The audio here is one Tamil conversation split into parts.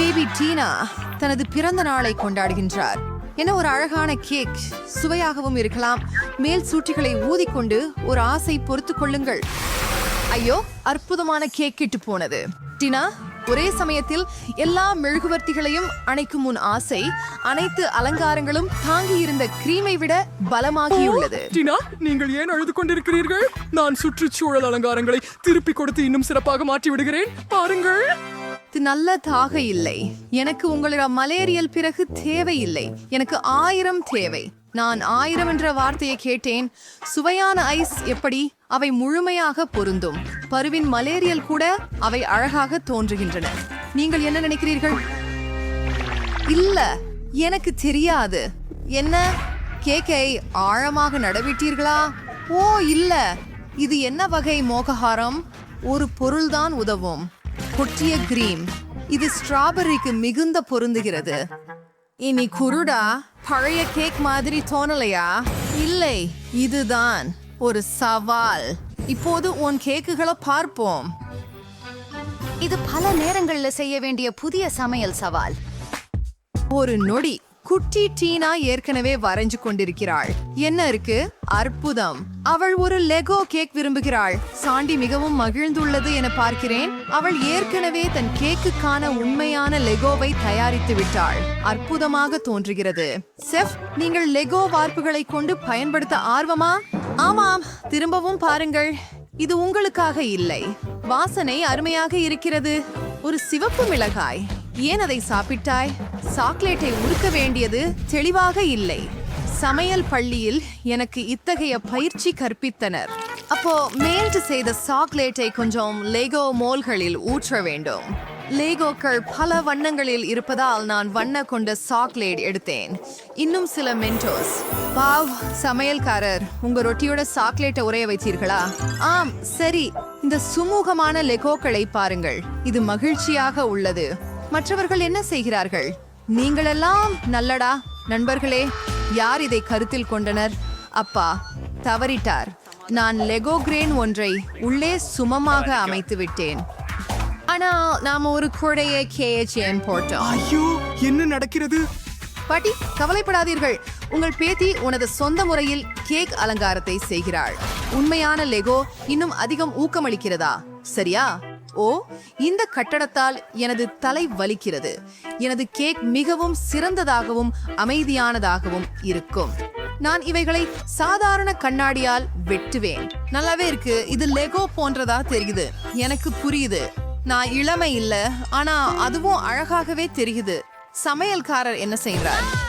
பேபி டீனா தனது பிறந்த நாளை கொண்டாடுகின்றார். என்ன ஒரு அழகான கேக். சுவையாகவும் இருக்கலாம். மேல் சூட்டிகளை ஊதிக்கொண்டு ஒரு ஆசை பொறுத்து கொள்ளுங்கள். ஐயோ அற்புதமான கேக் கிட்டு போனது. டினா ஒரே சமயத்தில் எல்லா மெழுகுவர்த்திகளையும் அணைக்கும் முன் ஆசை அனைத்து அலங்காரங்களும் தாங்கி இருந்த கிரீமை விட பலமாகியுள்ளது. டினா நீங்கள் ஏன் அழுது கொண்டிருக்கிறீர்கள்? நான் சுற்றுச்சூழல் அலங்காரங்களை திருப்பி கொடுத்து இன்னும் சிறப்பாக மாற்றி விடுகிறேன். பாருங்கள். இது நல்லதாக இல்லை. எனக்கு உங்களிடம் மலேரியல் பிறகு தேவையில்லை. எனக்கு ஆயிரம் தேவை. நான் ஆயிரம் என்ற வார்த்தையை கேட்டேன். சுவையான ஐஸ் எப்படி? அவை முழுமையாக பொருந்தும். பருவின் மலேரியல் கூட அவை அழகாக தோன்றுகின்றன. நீங்கள் என்ன நினைக்கிறீர்கள்? இல்ல எனக்கு தெரியாது. என்ன? கேக்கை ஆழமாக நடவிட்டீர்களா? ஓ இல்ல. இது என்ன வகை மோகஹாரம்? ஒரு பொருள்தான் உதவும். கொட்டிய கிரீம். இது ஸ்ட்ராபெர்ரிக்கு மிகுந்த பொருந்துகிறது. இனி குருடா பழைய கேக் மாதிரி தோணலையா? இல்லை இதுதான் ஒரு சவால். இப்போது உன் கேக்குகளை பார்ப்போம். இது பல நேரங்கள்ல செய்ய வேண்டிய புதிய சமையல் சவால். ஒரு நொடி. குட்டி டீனா ஏற்கனவே வரைஞ்சு கொண்டிருக்கிறாள். என்ன இருக்கு? அற்புதம். அவள் ஒரு லெகோ கேக் விரும்புகிறாள். சாண்டி மிகவும் மகிழ்ந்துள்ளது என பார்க்கிறேன். அவள் ஏற்கனவே தன் கேக்குக்கான உண்மையான லெகோவை தயாரித்து விட்டாள். அற்புதமாக தோன்றுகிறது. செஃப் நீங்கள் லெகோ வார்ப்புகளை கொண்டு பயன்படுத்த ஆர்வமா? ஆமாம். திரும்பவும் பாருங்கள். இது உங்களுக்காக இல்லை. வாசனை அருமையாக இருக்கிறது. ஒரு சிவப்பு மிளகாய். ஏன் அதை சாப்பிட்டாய்? சாக்லேட்டை உருக்க வேண்டியது தெளிவாக இல்லை. சமையல் பள்ளியில் எனக்கு இத்தகைய பயிற்சி கற்பித்தனர். அப்போ மேல்ட் செய்த சாக்லேட்டை கொஞ்சம் லெகோ மோல்களில் ஊற்ற வேண்டும். லேகோக்கள் பல வண்ணங்களில் இருப்பதால் நான் வண்ண கொண்ட சாக்லேட் எடுத்தேன். இன்னும் சில மென்டோஸ். வாவ் சமையல்காரர் உங்க ரொட்டியோட சாக்லேட்டை உரைய வைத்தீர்களா? ஆம் சரி. இந்த சுமூகமான லெகோக்களை பாருங்கள். இது மகிழ்ச்சியாக உள்ளது. மற்றவர்கள் என்ன செய்கிறார்கள்? நீங்களெல்லாம் நல்லடா நண்பர்களே. யார் இதை கருத்தில் கொண்டனர்? அப்பா தவறிட்டார். நான் லெகோ கிரேன் ஒன்றை உள்ளே சுமமாக அமைத்து விட்டேன் ஆனால் நாம ஒரு குடையை கேஎச்என் போட்டோம். ஐயோ என்ன நடக்கிறது? பாட்டி கவலைப்படாதீர்கள். உங்கள் பேத்தி உனது சொந்த முறையில் கேக் அலங்காரத்தை செய்கிறாள். உண்மையான லெகோ இன்னும் அதிகம் ஊக்கமளிக்கிறதா? சரியா? ஓ இந்த கட்டடத்தால் எனது தலை வலிக்கிறது. எனது கேக் மிகவும் சிறந்ததாகவும் அமைதியானதாகவும் இருக்கும். நான் இவைகளை சாதாரண கண்ணாடியால் வெட்டுவேன். நல்லாவே இருக்கு. இது லெகோ போன்றதா தெரியுது. எனக்கு புரியுது. நான் இளமை இல்ல. ஆனா அதுவும் அழகாகவே தெரியுது. சமையல்காரர் என்ன செய்கிறார்?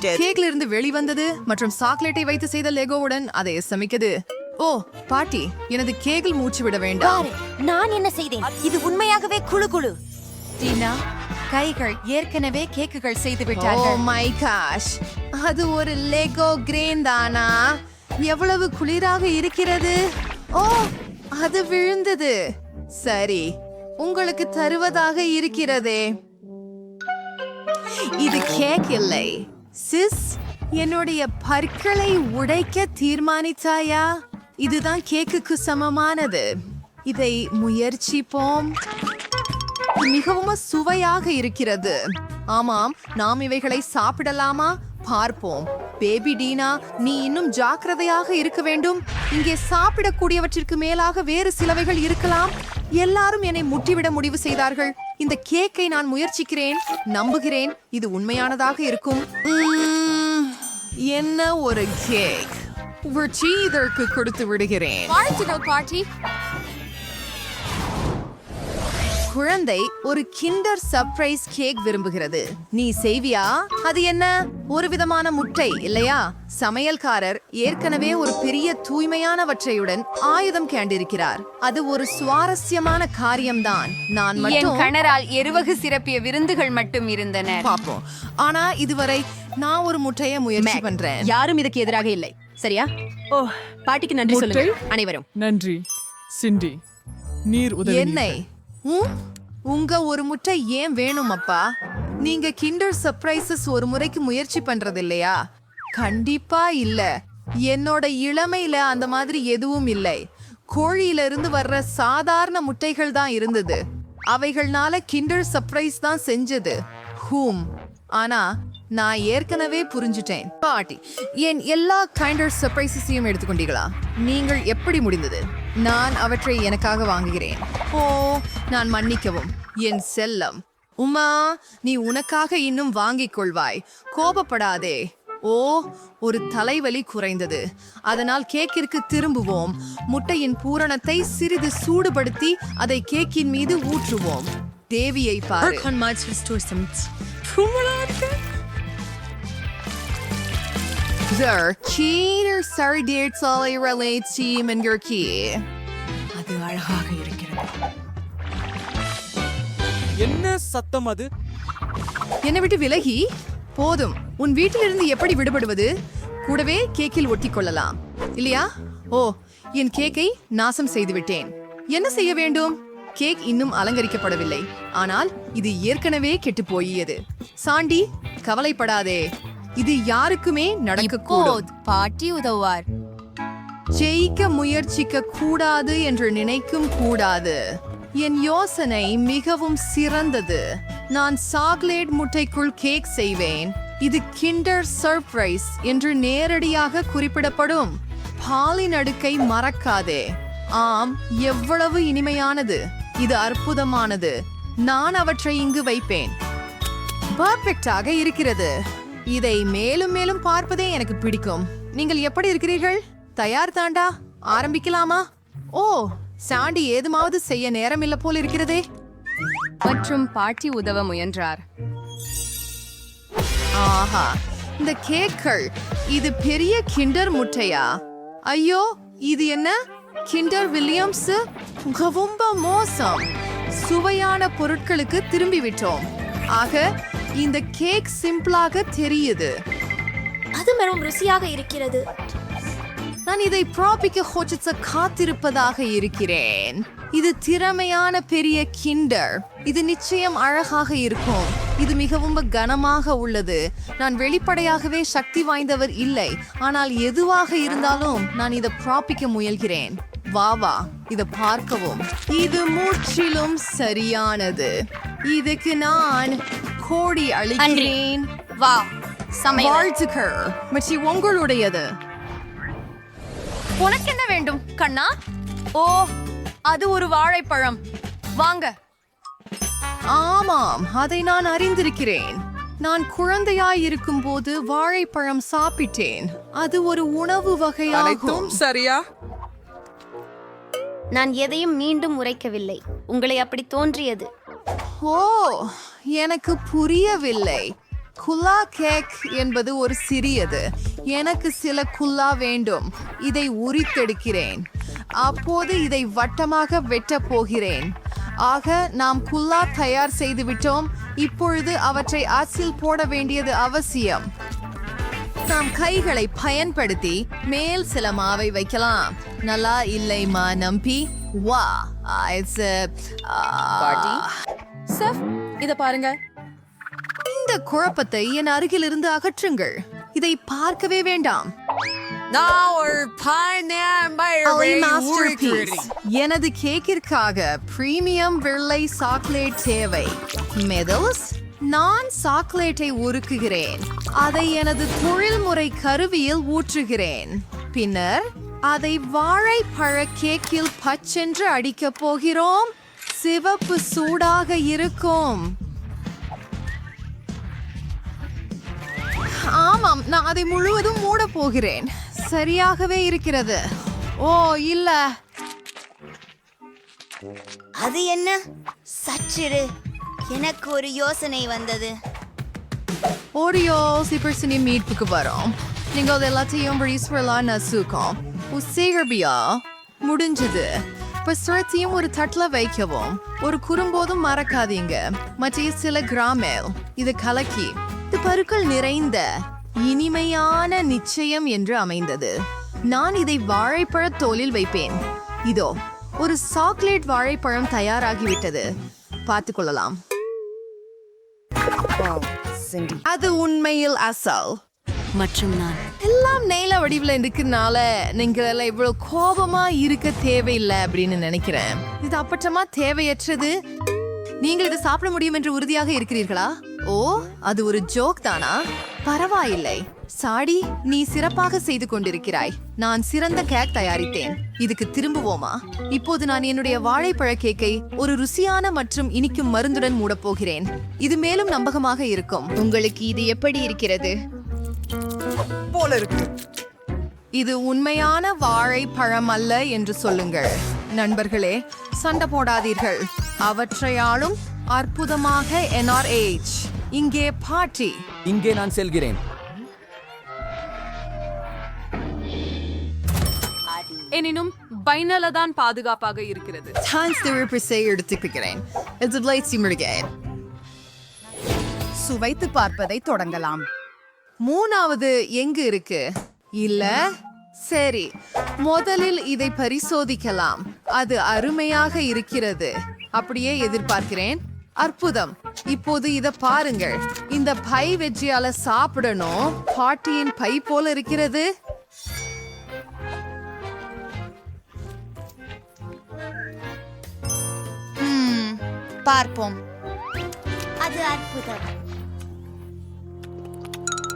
கேக்ல இருந்து வெளிவந்தது மற்றும் சாக்லேட்டை வைத்து செய்த லெகோவுடன் அதை சமைக்குது ஓ பாட்டி எனது கேகில் மூச்சு விட வேண்டாம். பாரு நான் என்ன செய்தேன்? இது உண்மையாகவே குழு குழு. டீனா கைகள் ஏற்கனவே கேக்குகள் செய்து ஓ விட்டார்கள் மை காஷ் அது ஒரு லெகோ கிரேன் தானா? எவ்வளவு குளிராக இருக்கிறது? ஓ அது விழுந்தது. சரி உங்களுக்கு தருவதாக இருக்கிறதே. இது கேக் இல்லை. சிஸ் என்னுடைய பற்களை உடைக்க தீர்மானித்தாயா? இதுதான் கேக்குக்கு சமமானது. இதை முயற்சிப்போம். மிகவும் சுவையாக இருக்கிறது. ஆமாம் நாம் இவைகளை சாப்பிடலாமா? பார்ப்போம். பேபி டீனா நீ இன்னும் ஜாக்கிரதையாக இருக்க வேண்டும். இங்கே சாப்பிடக்கூடியவற்றிற்கு மேலாக வேறு சிலவைகள் இருக்கலாம். எல்லாரும் என்னை முட்டிவிட முடிவு செய்தார்கள். இந்த கேக்கை நான் முயற்சிக்கிறேன். நம்புகிறேன். இது உண்மையானதாக இருக்கும். என்ன ஒரு கேக்? வெற்றி இதற்கு கொடுத்து விடுகிறேன் வாழ்த்துகள் பாட்டி குழந்தை ஒரு கிண்டர் சர்ப்ரைஸ் கேக் விரும்புகிறது. நீ செய்வியா? அது என்ன? ஒரு விதமான முட்டை இல்லையா? சமையல்காரர் ஏற்கனவே ஒரு பெரிய தூய்மையானவற்றையுடன் ஆயுதம் கேண்டிருக்கிறார். அது ஒரு சுவாரஸ்யமான காரியம்தான். நான் என் மட்டும் கணரால் எருவகு சிறப்பிய விருந்துகள் மட்டும் இருந்தன. பாப்போம். ஆனா இதுவரை நான் ஒரு முட்டைய முயற்சி பண்றேன். யாரும் இதுக்கு எதிராக இல்லை. சரியா? ஓ பாட்டிக்கு நன்றி சொல்லுங்கள் அனைவரும். நன்றி. சிண்டி நீர் உதவி? உங்க ஒரு முட்டை ஏன் வேணும் அப்பா? நீங்க கிண்டர் சர்ப்ரைசஸ் ஒரு முறைக்கு முயற்சி பண்றது இல்லையா கண்டிப்பா இல்ல. என்னோட இளமையில அந்த மாதிரி எதுவும் இல்லை. கோழியிலிருந்து வர்ற சாதாரண முட்டைகள் தான் இருந்தது. அவைகள்னால கிண்டர் சர்ப்ரைஸ் தான் செஞ்சது. ஹூம். ஆனா நான் ஏற்கனவே புரிஞ்சுட்டேன். பாட்டி என் எல்லா கைண்டர் சர்ப்ரைசஸையும் எடுத்துக்கொண்டீங்களா நீங்கள் எப்படி முடிந்தது? நான் அவற்றை எனக்காக வாங்குகிறேன். ஓ நான் மன்னிக்கவும். என் செல்லம். உமா நீ உனக்காக இன்னும் வாங்கிக் கொள்வாய். கோபப்படாதே. ஓ ஒரு தலைவலி குறைந்தது. அதனால் கேக்கிற்கு திரும்புவோம். முட்டையின் பூரணத்தை சிறிது சூடுபடுத்தி அதை கேக்கின் மீது ஊற்றுவோம். தேவியை பாரு. Dear Sally relates team and your key. அது அழகாக இருக்கிறது. என்ன சத்தம் அது? என்னை விட்டு விலகி? போதும். உன் வீட்டிலிருந்து எப்படி விடுபடுவது? கூடவே கேக்கில் ஒட்டிக் கொள்ளலாம் இல்லையா? ஓ என் கேக்கை நாசம் செய்து விட்டேன் என்ன செய்ய வேண்டும்? கேக் இன்னும் அலங்கரிக்கப்படவில்லை. ஆனால் இது ஏற்கனவே கெட்டு போயியது. சாண்டி கவலைப்படாதே. இது யாருக்குமே நடக்கக்கூடும். பாட்டி உதவுவார். ஜெயிக்க முயற்சிக்க கூடாது என்று நினைக்கும் கூடாது. என் யோசனை மிகவும் சிறந்தது. நான் சாக்லேட் முட்டைக்குள் கேக் செய்வேன். இது கிண்டர் சர்ப்ரைஸ் என்று நேரடியாக குறிப்பிடப்படும். பாலின் அடுக்கை மறக்காதே. ஆம் எவ்வளவு இனிமையானது. இது அற்புதமானது. நான் அவற்றை இங்கு வைப்பேன். பர்ஃபெக்டாக இருக்கிறது. இதை மேலும் மேலும் பார்ப்பதே எனக்கு பிடிக்கும். நீங்கள் எப்படி இருக்கிறீர்கள்? தயார் தாண்டா? ஆரம்பிக்கலாமா? ஓ சாண்டி ஏதுமாவது செய்ய நேரம் இல்ல போல் இருக்கிறதே. மற்றும் பாட்டி உதவ முயன்றார். ஆஹா இந்த கேக்கள் இது பெரிய கிண்டர் முட்டையா? ஐயோ இது என்ன? Kinder Williams? ரொம்ப மோசம். சுவையான பொருட்களுக்கு திரும்பி விட்டோம். ஆக இந்த கேக் சிம்பிளாக தெரியுது. அது மிகவும் ருசியாக இருக்கிறது. நான் இதை ப்ராபிக்க ஹோச்சட்ஸ காத்திருப்பதாக இருக்கிறேன். இது திறமையான பெரிய கிண்டர் இது நிச்சயம் அழகாக இருக்கும். இது மிகவும் கனமாக உள்ளது. நான் வெளிப்படையாகவே சக்தி வாய்ந்தவர் இல்லை. ஆனால் எதுவாக இருந்தாலும் நான் இதை ப்ராபிக்க முயல்கிறேன். வா வா. இதை பார்க்கவும். இது முற்றிலும் சரியானது. இதுக்கு நான் கோடி அளிக்கிறேன் வா சமையல். வாழ்த்துக்கள். மற்றும் உங்களுடையது. உனக்கு என்ன வேண்டும் கண்ணா? ஓ அது ஒரு வாழைப்பழம். வாங்க. ஆமாம் அதை நான் அறிந்திருக்கிறேன். நான் குழந்தையாய் இருக்கும்போது வாழைப்பழம் சாப்பிட்டேன். அது ஒரு உணவு வகையாகும். சரியா? நான் எதையும் மீண்டும் உரைக்கவில்லை. உங்களை அப்படி தோன்றியது. ஓ எனக்கு புரியவில்லை. குல்லா கேக் என்பது ஒரு சிறியது. எனக்கு சில குல்லா வேண்டும். இதை உரித்தெடுக்கிறேன். அப்போது இதை வட்டமாக வெட்டப் போகிறேன். ஆக நாம் குல்லா தயார் செய்து விட்டோம் இப்பொழுது அவற்றை அச்சில் போட வேண்டியது அவசியம். நாம் கைகளை பயன்படுத்தி மேல் சில மாவை வைக்கலாம். நல்லா இல்லைமா நம்பி. வா இட்ஸ் சஃப் இத பாருங்க. இந்த குழப்பத்தை என் அருகிலிருந்து அகற்றுங்கள். இதை பார்க்கவே வேண்டாம். எனது கேக்கிற்காக பிரீமியம் வெள்ளை சாக்லேட் தேவை. மெதல்ஸ் நான் சாக்லேட்டை உருக்குகிறேன். அதை எனது தொழில்முறை கருவியில் ஊற்றுகிறேன். பின்னர் அதை வாழைப்பழ கேக்கில் பச்சென்று அடிக்கப் போகிறோம். சிவப்பு சூடாக இருக்கும். ஆமாம் நான் அதை முழுவதும் மூட போகிறேன். சரியாகவே இருக்கிறது. ஓ இல்ல. அது என்ன? சற்றிரு எனக்கு ஒரு யோசனை வந்தது. ஓரியோ சிப்பர்சினி மீட்புக்கு வரோம். நீங்க அது எல்லாத்தையும் ரீஸ்வரலாம் நசுக்கும். உசேகர்பியா முடிஞ்சது. இப்ப சுரத்தையும் ஒரு தட்டுல வைக்கவும். ஒரு குறும்போதும் மறக்காதீங்க. மற்ற சில கிராமேல் இது கலக்கி இது பருக்கள் நிறைந்த இனிமையான நிச்சயம் என்று அமைந்தது. நான் இதை வாழைப்பழ தோலில் வைப்பேன். இதோ ஒரு சாக்லேட் வாழைப்பழம் தயாராகிவிட்டது. பார்த்துக் கொள்ளலாம். அது உண்மையில் அசல். மற்றும் நான் எல்லாம் நீல வடிவில் இருக்கிறதுனால நீங்கள் எல்லாம் இவ்வளோ கோபமா இருக்க தேவையில்லை அப்படின்னு நினைக்கிறேன். இது அப்பட்டமா தேவையற்றது. நீங்கள் இதை சாப்பிட முடியும் என்று உறுதியாக இருக்கிறீர்களா? ஓ அது ஒரு ஜோக் தானா? பரவாயில்லை. சாடி நீ சிறப்பாக செய்து கொண்டிருக்கிறாய். நான் சிறந்த கேக் தயாரித்தேன். இதுக்கு திரும்புவோமா? இப்போது நான் என்னுடைய வாழைப்பழ கேக்கை ஒரு ருசியான மற்றும் இனிக்கும் மருந்துடன் மூடப் போகிறேன். இது மேலும் நம்பகமாக இருக்கும். உங்களுக்கு இது எப்படி இருக்கிறது? போல இருக்கு. இது உண்மையான வாழைப்பழம் அல்ல என்று சொல்லுங்கள். நண்பர்களே சண்டை போடாதீர்கள். அவற்றையாலும் அற்புதமாக என்ஆர்ஏச் இங்கே பாட்டி. இங்கே நான் செல்கிறேன். எனினும் பைனல தான் பாதுகாப்பாக இருக்கிறது. டான்ஸ் திருப்பிசை எடுத்துக்கிறேன் இது சுவைத்து பார்ப்பதை தொடங்கலாம். மூணாவது எங்கு இருக்கு? இல்ல. சரி. முதலில் இதை பரிசோதிக்கலாம். அது அருமையாக இருக்கிறது. அப்படியே எதிர்பார்க்கிறேன். அற்புதம். இப்போது இத பாருங்கள். இந்த பை வெஜ்ஜியால சாப்பிடணும். பாட்டியின் பை போல இருக்கிறது. ம், பார்ப்போம். அது அற்புதம்.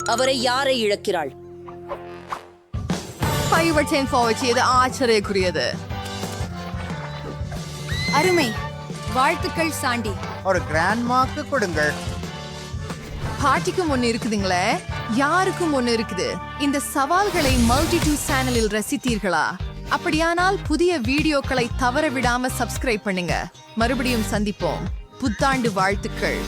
அவரை யாரை இழக்கிறாள்? பை வெற்றியின் போவச்சியது ஆச்சரியக்குரியது அருமை வாழ்த்துக்கள் சாண்டி ஒரு கிராண்ட் மார்க்கு கொடுங்கள் பாட்டிக்கும் ஒண்ணு இருக்குதுங்களே யாருக்கும் ஒண்ணு இருக்குது இந்த சவால்களை மல்டி டூ சேனலில் ரசித்தீர்களா அப்படியானால் புதிய வீடியோக்களை தவற விடாம சப்ஸ்கிரைப் பண்ணுங்க மறுபடியும் சந்திப்போம் புத்தாண்டு வாழ்த்துக்கள்